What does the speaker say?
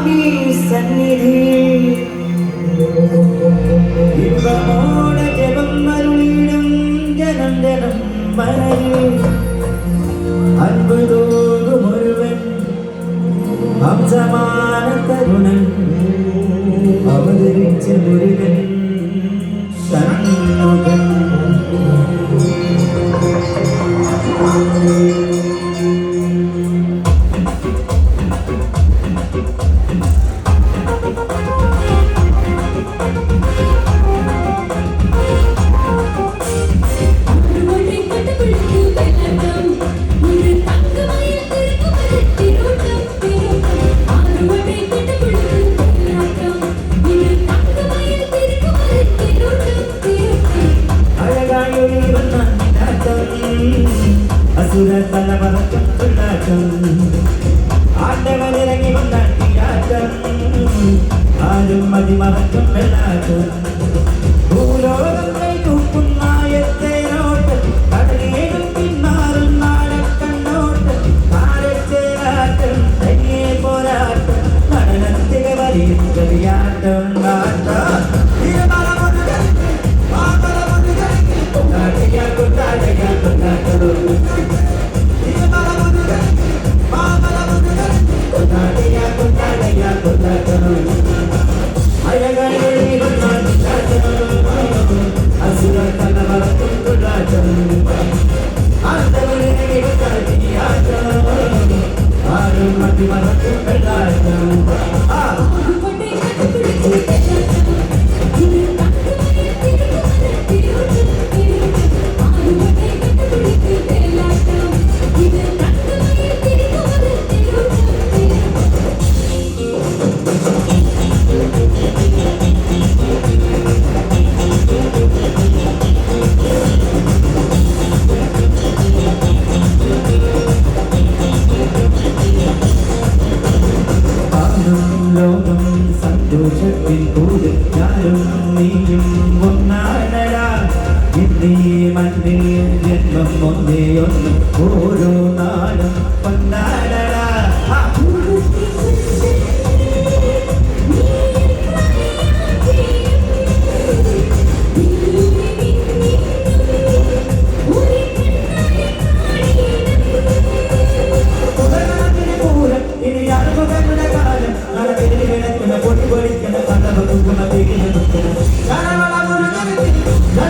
സന്നിധി. ഇമ്പമോടെ ജപം മരുളിടും ജനം ജനം മരയിൽ അൻപതോതു മുഴുവൻ അംശമാന തരുണൻ അസുര തലമറത്തുണ്ടാക്കം ആട്ടവനിറങ്ങി വന്ന ആരും മതി മറക്കും última noche. ഞാനും നീയും ഒന്നാടലാ ഇന്നീ മണ്ണിൽ ജന്മം ഒന്നേ ഒന്ന് ഓരോ നാളും പണ്ടാ